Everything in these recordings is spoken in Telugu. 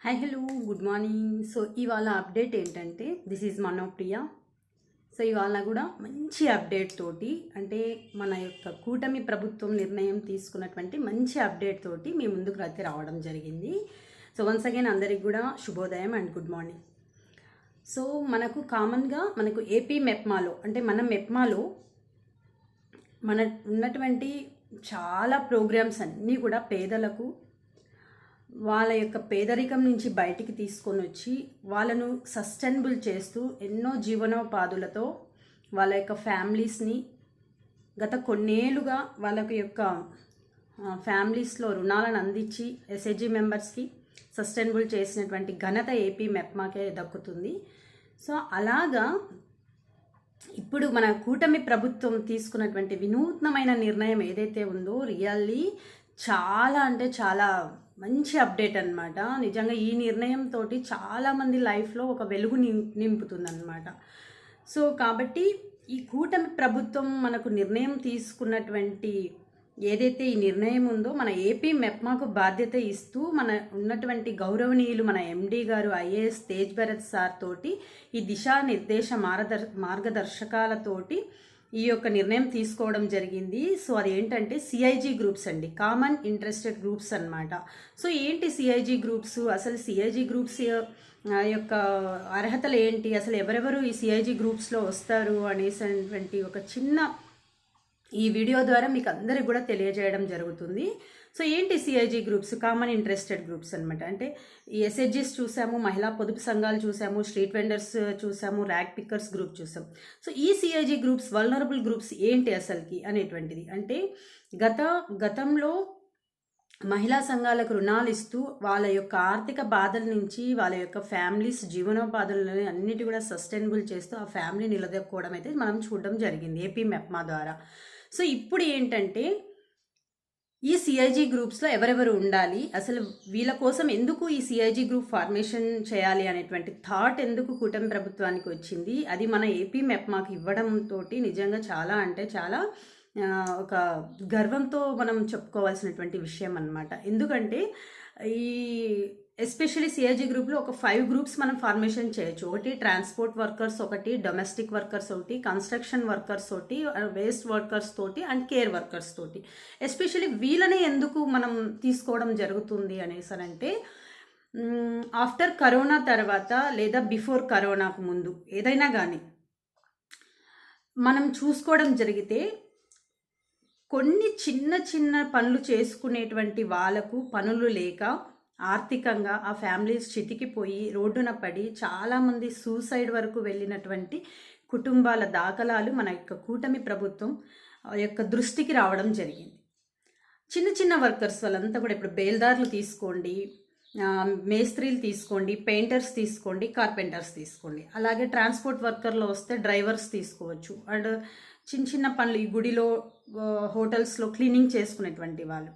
Hi hello good morning so ఇవాళ అప్డేట్ ఏంటంటే దిస్ ఈజ్ మనోప్రియ సో ఇవాళ కూడా మంచి అప్డేట్ తోటి అంటే మన యొక్క కూటమి ప్రభుత్వం నిర్ణయం తీసుకున్నటువంటి మంచి అప్డేట్ తోటి మీ ముందుకు అయితే రావడం జరిగింది. సో వన్స్ అగైన్ అందరికి కూడా శుభోదయం అండ్ గుడ్ మార్నింగ్ సో మనకు కామన్గా మనకు ఏపీ మెప్మాలో అంటే మన మెప్మాలో మన ఉన్నటువంటి చాలా ప్రోగ్రామ్స్ అన్నీ కూడా పేదలకు వాళ్ళ యొక్క పేదరికం నుంచి బయటికి తీసుకొని వచ్చి వాళ్ళను సస్టైనబుల్ చేస్తూ ఎన్నో జీవనోపాధులతో వాళ్ళ యొక్క ఫ్యామిలీస్ని గత కొన్నేళ్ళుగా వాళ్ళ యొక్క ఫ్యామిలీస్లో రుణాలను అందించి ఎస్హెచ్జి మెంబర్స్కి సస్టైనబుల్ చేసినటువంటి ఘనత ఏపీ మెప్మాకే దక్కుతుంది. సో అలాగా ఇప్పుడు మన కూటమి ప్రభుత్వం తీసుకున్నటువంటి వినూత్నమైన నిర్ణయం ఏదైతే ఉందో రియల్లీ చాలా అంటే చాలా మంచి అప్డేట్ అనమాట నిజంగా ఈ నిర్ణయంతో చాలామంది లైఫ్లో ఒక వెలుగు నింపుతుంది అనమాట సో కాబట్టి ఈ కూటమి ప్రభుత్వం మనకు నిర్ణయం తీసుకున్నటువంటి ఏదైతే ఈ నిర్ణయం ఉందో మన ఏపీ మెప్మాకు బాధ్యత ఇస్తూ మన ఉన్నటువంటి గౌరవనీయులు మన ఎండీ గారు ఐఏఎస్ తేజ్ భరత్ సార్ తోటి ఈ దిశా నిర్దేశ మార్గదర్ మార్గదర్శకాలతోటి ఈ యొక్క నిర్ణయం తీసుకోవడం జరిగింది. సో అది ఏంటంటే సిఐజీ గ్రూప్స్ అండి. కామన్ ఇంట్రెస్టెడ్ గ్రూప్స్ అనమాట సో ఏంటి సిఐజీ గ్రూప్స్ అసలు సిఐజీ గ్రూప్స్ యొక్క అర్హతలు ఏంటి? అసలు ఎవరెవరు ఈ సిఐజీ గ్రూప్స్లో వస్తారు అనేసినటువంటి ఒక చిన్న ఈ వీడియో ద్వారా మీకు అందరికి కూడా తెలియజేయడం జరుగుతుంది. సో ఏంటి CIG groups common interested groups అనమాట అంటే ఎస్హెచ్జిస్ చూసాము మహిళా పొదుపు సంఘాలు చూసాము స్ట్రీట్ వెండర్స్ చూసాము ర్యాక్ పిక్కర్స్ గ్రూప్ చూసాం. సో ఈ సిఐజీ గ్రూప్స్ వల్నరబుల్ గ్రూప్స్ ఏంటి అసలుకి అనేటువంటిది? అంటే గత గతంలో మహిళా సంఘాలకు రుణాలు ఇస్తూ వాళ్ళ యొక్క ఆర్థిక బాధల నుంచి వాళ్ళ యొక్క ఫ్యామిలీస్ జీవనోపాధులని అన్నిటి కూడా సస్టైనబుల్ చేస్తూ ఆ ఫ్యామిలీ నిలదొక్కోవడం అయితే మనం చూడడం జరిగింది. ఏపీ మెప్మా ద్వారా. సో ఇప్పుడు ఏంటంటే ఈ సిఐజీ గ్రూప్స్లో ఎవరెవరు ఉండాలి? అసలు వీళ్ళ కోసం ఎందుకు ఈ సిఐజీ గ్రూప్ ఫార్మేషన్ చేయాలి అనేటువంటి థాట్ ఎందుకు కూటమి ప్రభుత్వానికి వచ్చింది? అది మన ఏపీ మెప్మాకి ఇవ్వడంతో నిజంగా చాలా అంటే చాలా ఒక గర్వంతో మనం చెప్పుకోవాల్సినటువంటి విషయం అనమాట ఎందుకంటే ఈ ఎస్పెషలీ సిఐజీ గ్రూప్లో ఒక ఫైవ్ గ్రూప్స్ మనం ఫార్మేషన్ చేయొచ్చు. ఒకటి ట్రాన్స్పోర్ట్ వర్కర్స్ ఒకటి డొమెస్టిక్ వర్కర్స్ ఒకటి కన్స్ట్రక్షన్ వర్కర్స్ తోటి వేస్ట్ వర్కర్స్ తోటి అండ్ కేర్ వర్కర్స్ తోటి. ఎస్పెషలీ వీళ్ళనే ఎందుకు మనం తీసుకోవడం జరుగుతుంది అనేసి అంటే ఆఫ్టర్ కరోనా తర్వాత లేదా బిఫోర్ కరోనాకు ముందు ఏదైనా కానీ మనం చూసుకోవడం జరిగితే కొన్ని చిన్న చిన్న పనులు చేసుకునేటువంటి వాళ్ళకు పనులు లేక ఆర్థికంగా ఆ ఫ్యామిలీస్ చితికిపోయి రోడ్డున పడి చాలామంది సూసైడ్ వరకు వెళ్ళినటువంటి కుటుంబాల దాఖలాలు మన యొక్క కూటమి ప్రభుత్వం యొక్క దృష్టికి రావడం జరిగింది. చిన్న చిన్న వర్కర్స్ వాళ్ళంతా కూడా ఇప్పుడు బేల్దార్లు తీసుకోండి మేస్త్రీలు తీసుకోండి పెయింటర్స్ తీసుకోండి కార్పెంటర్స్ తీసుకోండి. అలాగే ట్రాన్స్పోర్ట్ వర్కర్లో వస్తే డ్రైవర్స్ తీసుకోవచ్చు. అండ్ చిన్న చిన్న పనులు ఈ గుడిలో హోటల్స్లో క్లీనింగ్ చేసుకునేటువంటి వాళ్ళు.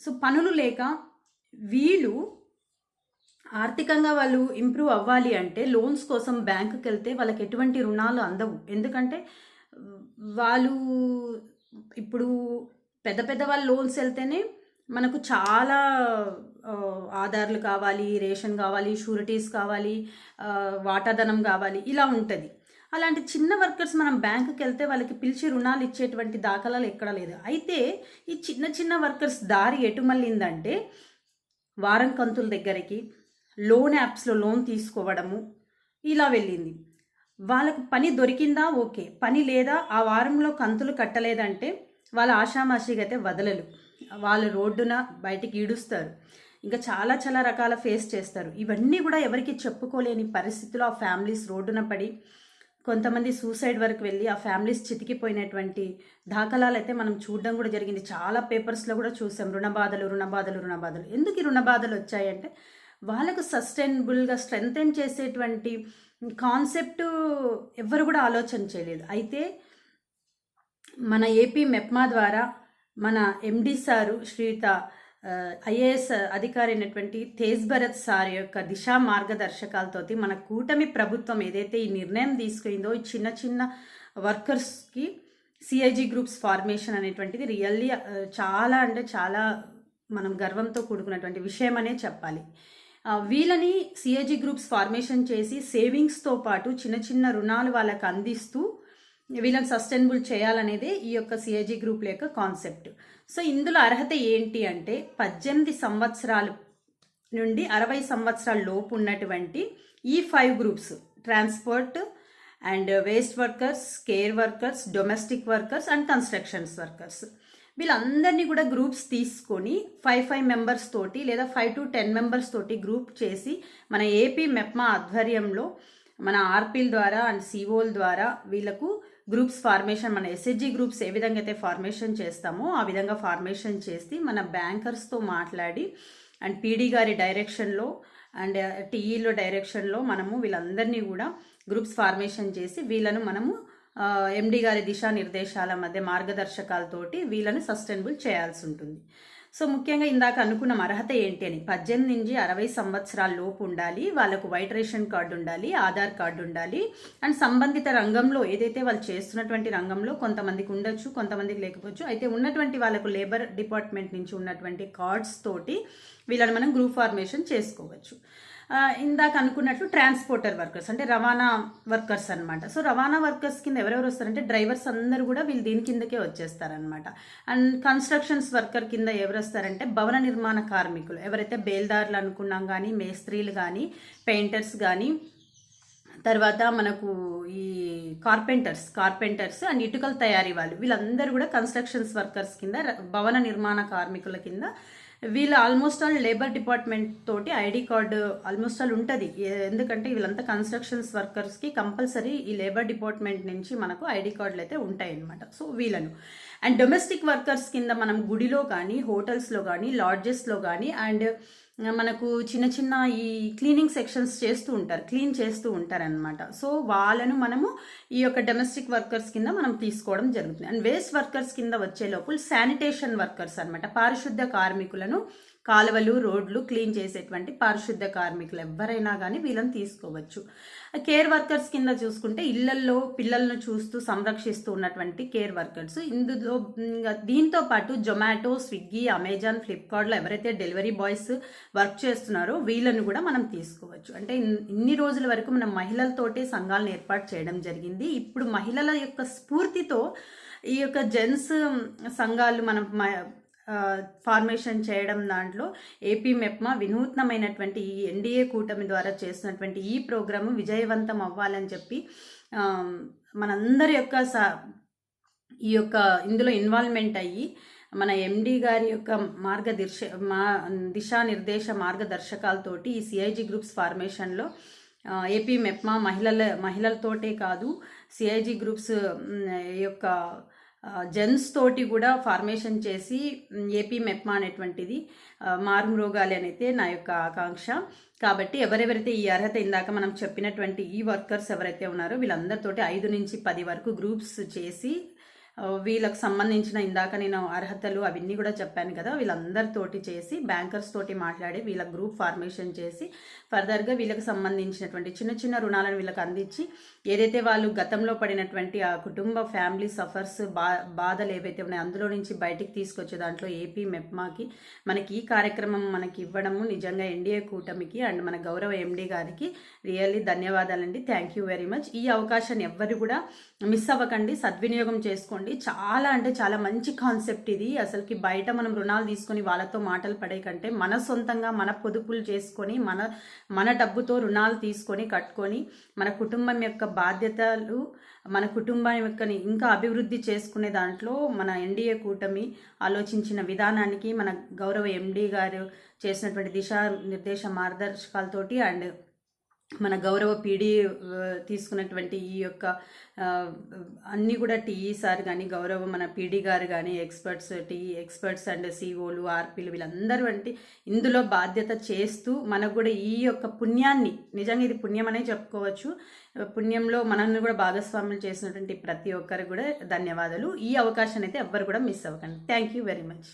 సో పనులు లేక వీళ్ళు ఆర్థికంగా వాళ్ళు ఇంప్రూవ్ అవ్వాలి అంటే లోన్స్ కోసం బ్యాంకుకి వెళ్తే వాళ్ళకి ఎటువంటి రుణాలు అందవు. ఎందుకంటే వాళ్ళు ఇప్పుడు పెద్ద పెద్ద వాళ్ళు లోన్స్ వెళ్తేనే మనకు చాలా ఆధార్లు కావాలి రేషన్ కావాలి షూరిటీస్ కావాలి వాటాధనం కావాలి ఇలా ఉంటుంది. అలాంటి చిన్న వర్కర్స్ మనం బ్యాంకుకి వెళ్తే వాళ్ళకి పిలిచి రుణాలు ఇచ్చేటువంటి దాఖలాలు ఎక్కడ లేదు. అయితే ఈ చిన్న చిన్న వర్కర్స్ దారి ఎటు మళ్ళిందంటే వారం కంతుల దగ్గరికి లోన్ యాప్స్లో లోన్ తీసుకోవడము ఇలా వెళ్ళింది. వాళ్ళకు పని దొరికిందా? ఓకే. పని లేదా? ఆ వారంలో కంతులు కట్టలేదంటే వాళ్ళ ఆషామాషిగా అయితే వదలలు వాళ్ళు రోడ్డున బయటికి ఈడుస్తారు. ఇంకా చాలా చాలా రకాల ఫేస్ చేస్తారు. ఇవన్నీ కూడా ఎవరికి చెప్పుకోలేని పరిస్థితులు ఆ ఫ్యామిలీస్ రోడ్డున పడి కొంతమంది సూసైడ్ వరకు వెళ్ళి ఆ ఫ్యామిలీస్ చితికిపోయినటువంటి దాఖలాలు అయితే మనం చూడడం కూడా జరిగింది. చాలా పేపర్స్లో కూడా చూసాం. రుణబాధలు రుణబాధలు రుణబాధలు ఎందుకు ఈ రుణబాధలు వచ్చాయంటే వాళ్ళకు సస్టైనబుల్గా స్ట్రెంగ్తెన్ చేసేటువంటి కాన్సెప్ట్ ఎవరు కూడా ఆలోచన చేయలేదు. అయితే మన ఏపీ మెప్మా ద్వారా మన ఎండి సారు శ్రీత ఐఏఎస్ అధికారి అయినటువంటి తేజ్ భరత్ సార్ యొక్క దిశా మార్గదర్శకాలతోటి మన కూటమి ప్రభుత్వం ఏదైతే ఈ నిర్ణయం తీసుకుందో ఈ చిన్న చిన్న వర్కర్స్కి సిఐజీ గ్రూప్స్ ఫార్మేషన్ అనేటువంటిది రియల్లీ చాలా అంటే చాలా మనం గర్వంతో కూడుకున్నటువంటి విషయం అనే చెప్పాలి వీళ్ళని సిఏజీ గ్రూప్స్ ఫార్మేషన్ చేసి సేవింగ్స్తో పాటు చిన్న చిన్న రుణాలు వాళ్ళకి అందిస్తూ వీళ్ళని సస్టైనబుల్ చేయాలనేది ఈ యొక్క సిఏజీ గ్రూప్ యొక్క కాన్సెప్ట్ సో ఇందులో అర్హత ఏంటి అంటే పద్దెనిమిది సంవత్సరాలు నుండి అరవై సంవత్సరాల లోపు ఉన్నటువంటి ఈ five groups transport and waste workers care workers domestic workers and constructions workers వీళ్ళందరినీ కూడా గ్రూప్స్ తీసుకొని ఫైవ్ ఫైవ్ మెంబర్స్ తోటి లేదా ఫైవ్ టు టెన్ మెంబర్స్ తోటి గ్రూప్ చేసి మన ఏపీ మెప్మా ఆధ్వర్యంలో మన ఆర్పీల ద్వారా అండ్ సిఓల ద్వారా వీళ్ళకు గ్రూప్స్ ఫార్మేషన్ మన ఎస్హెచ్జి గ్రూప్స్ ఏ విధంగా అయితే ఫార్మేషన్ చేస్తామో ఆ విధంగా ఫార్మేషన్ చేసి మన బ్యాంకర్స్తో మాట్లాడి అండ్ పీడీ గారి డైరెక్షన్లో అండ్ టీఈలో డైరెక్షన్లో మనము వీళ్ళందరినీ కూడా గ్రూప్స్ ఫార్మేషన్ చేసి వీళ్ళను మనము ఎండి గారి దిశానిర్దేశాల మధ్య మార్గదర్శకాలతోటి వీళ్ళని సస్టైనబుల్ చేయాల్సి ఉంటుంది. సో ముఖ్యంగా ఇందాక అనుకున్న అర్హత ఏంటి అని. పద్దెనిమిది నుంచి అరవై సంవత్సరాల లోపు ఉండాలి వాళ్ళకు వైట్ రేషన్ కార్డు ఉండాలి ఆధార్ కార్డు ఉండాలి. అండ్ సంబంధిత రంగంలో ఏదైతే వాళ్ళు చేస్తున్నటువంటి రంగంలో కొంతమందికి ఉండొచ్చు కొంతమందికి లేకపోవచ్చు. అయితే ఉన్నటువంటి వాళ్ళకు లేబర్ డిపార్ట్మెంట్ నుంచి ఉన్నటువంటి కార్డ్స్ తోటి వీళ్ళని మనం గ్రూప్ ఫార్మేషన్ చేసుకోవచ్చు. ఇందాక అనుకున్నట్లు ట్రాన్స్పోర్టర్ వర్కర్స్ అంటే రవాణా వర్కర్స్ అన్నమాట. సో రవాణా వర్కర్స్ కింద ఎవరెవరు వస్తారంటే డ్రైవర్స్ అందరూ కూడా వీళ్ళు దీని కిందకే వచ్చేస్తారనమాట అండ్ కన్స్ట్రక్షన్స్ వర్కర్ కింద ఎవరు వస్తారంటే భవన నిర్మాణ కార్మికులు. ఎవరైతే బేల్దారులు అనుకున్నాం కానీ మేస్త్రీలు కానీ పెయింటర్స్ కానీ తర్వాత మనకు ఈ కార్పెంటర్స్ కార్పెంటర్స్ అండ్ ఇటుకల తయారీ వాళ్ళు వీళ్ళందరూ కూడా కన్స్ట్రక్షన్స్ వర్కర్స్ కింద భవన నిర్మాణ కార్మికుల కింద వీళ్ళు ఆల్మోస్ట్ ఆల్ లేబర్ డిపార్ట్మెంట్ తోటి ఐడి కార్డు ఆల్మోస్ట్ ఆల్ ఉంటుంది. ఎందుకంటే వీళ్ళంతా కన్స్ట్రక్షన్స్ వర్కర్స్కి కంపల్సరీ ఈ లేబర్ డిపార్ట్మెంట్ నుంచి మనకు ఐడి కార్డులు అయితే ఉంటాయి అన్నమాట సో వీళ్ళను. అండ్ డొమెస్టిక్ వర్కర్స్ కింద మనం గుడిలో కానీ హోటల్స్లో కానీ లాడ్జెస్లో కానీ అండ్ uh, మనకు చిన్న చిన్న ఈ క్లీనింగ్ సెక్షన్స్ చేస్తూ ఉంటారు క్లీన్ చేస్తూ ఉంటారనమాట సో వాళ్ళను మనము ఈ యొక్క డొమెస్టిక్ వర్కర్స్ కింద మనం తీసుకోవడం జరుగుతుంది. అండ్ వేస్ట్ వర్కర్స్ కింద వచ్చే లోపల శానిటేషన్ వర్కర్స్ అన్నమాట పారిశుద్ధ కార్మికులను కాలువలు రోడ్లు క్లీన్ చేసేటువంటి పారిశుద్ధ కార్మికులు ఎవరైనా కానీ వీళ్ళని తీసుకోవచ్చు. కేర్ వర్కర్స్ కింద చూసుకుంటే ఇళ్ళల్లో పిల్లలను చూస్తూ సంరక్షిస్తూ ఉన్నటువంటి కేర్ వర్కర్స్ ఇందులో దీంతో పాటు జొమాటో స్విగ్గీ అమెజాన్ ఫ్లిప్కార్ట్లో ఎవరైతే డెలివరీ బాయ్స్ వర్క్ చేస్తున్నారో వీళ్ళను కూడా మనం తీసుకోవచ్చు. అంటే ఇన్- ఇన్ని రోజుల వరకు మనం మహిళలతోటే సంఘాలను ఏర్పాటు చేయడం జరిగింది. ఇప్పుడు మహిళల యొక్క స్ఫూర్తితో ఈ యొక్క జెంట్స్ సంఘాలు మనం మ- ఫార్మేషన్ చేయడం దాంట్లో ఏపీ మెప్మా వినూత్నమైనటువంటి ఈ ఎన్డీఏ కూటమి ద్వారా చేస్తున్నటువంటి ఈ ప్రోగ్రాము విజయవంతం అవ్వాలని చెప్పి మనందరి యొక్క సా ఈ యొక్క ఇందులో ఇన్వాల్వ్మెంట్ అయ్యి మన ఎండి గారి యొక్క మార్గదర్శ మా దిశానిర్దేశ మార్గదర్శకాలతోటి ఈ సిఐజి గ్రూప్స్ ఫార్మేషన్లో ఏపీ మెప్మా మహిళల మహిళలతోటే కాదు సిఐజి గ్రూప్స్ ఈ యొక్క జెన్స్ తోటి కూడా ఫార్మేషన్ చేసి ఏపీ మెప్మా అనేటువంటిది ఆ, మారుమ్రోగాలి అనేది నా యొక్క ఆకాంక్ష. కాబట్టి ఎవరెవరైతే ఈ అర్హత ఇందాక మనం చెప్పినటువంటి ఈ వర్కర్స్ ఎవరైతే ఉన్నారో వీళ్ళందరితోటి ఐదు నుంచి పది వరకు గ్రూప్స్ చేసి వీళ్ళకు సంబంధించిన ఇందాక నేను అర్హతలు అవన్నీ కూడా చెప్పాను కదా వీళ్ళందరితోటి చేసి బ్యాంకర్స్ తోటి మాట్లాడి వీళ్ళ గ్రూప్ ఫార్మేషన్ చేసి ఫర్దర్గా వీళ్ళకి సంబంధించినటువంటి చిన్న చిన్న రుణాలను వీళ్ళకి అందించి ఏదైతే వాళ్ళు గతంలో పడినటువంటి ఆ కుటుంబ ఫ్యామిలీ సఫర్స్ బా బాధలు ఏవైతే ఉన్నాయో అందులో నుంచి బయటికి తీసుకొచ్చే దాంట్లో ఏపీ మెప్మాకి మనకి ఈ కార్యక్రమం మనకి ఇవ్వడము నిజంగా ఎన్డీఏ కూటమికి అండ్ మన గౌరవ ఎండీ గారికి రియల్లీ ధన్యవాదాలండి. థ్యాంక్ యూ వెరీ మచ్ ఈ అవకాశాన్ని ఎవ్వరు కూడా మిస్ అవ్వకండి. సద్వినియోగం చేసుకోండి. చాలా అంటే చాలా మంచి కాన్సెప్ట్ ఇది. అసలుకి బయట మనం రుణాలు తీసుకొని వాళ్ళతో మాటలు పడే కంటే మన సొంతంగా మన పొదుపులు చేసుకొని మన మన డబ్బుతో రుణాలు తీసుకొని కట్టుకొని మన కుటుంబం యొక్క బాధ్యతలు మన కుటుంబం యొక్క ఇంకా అభివృద్ధి చేసుకునే దాంట్లో మన ఎన్డీఏ కూటమి ఆలోచించిన విధానానికి మన గౌరవ ఎండీ గారు చేసినటువంటి దిశా నిర్దేశ మార్గదర్శకాలతోటి అండ్ మన గౌరవ పీడీ తీసుకున్నటువంటి ఈ యొక్క అన్నీ కూడా టీఈ సార్ కానీ గౌరవ మన పీడీ గారు కానీ ఎక్స్పర్ట్స్ టీఈ ఎక్స్పర్ట్స్ అండ్ సిఓలు ఆర్పీలు వీళ్ళందరూ వంటి ఇందులో బాధ్యత చేస్తూ మనకు కూడా ఈ యొక్క పుణ్యాన్ని నిజంగా ఇది పుణ్యం అనే చెప్పుకోవచ్చు. పుణ్యంలో మనల్ని కూడా భాగస్వాములు చేసినటువంటి ప్రతి ఒక్కరికి కూడా ధన్యవాదాలు. ఈ అవకాశాన్ని అయితే ఎవ్వరు కూడా మిస్ అవ్వకండి. Thank you very much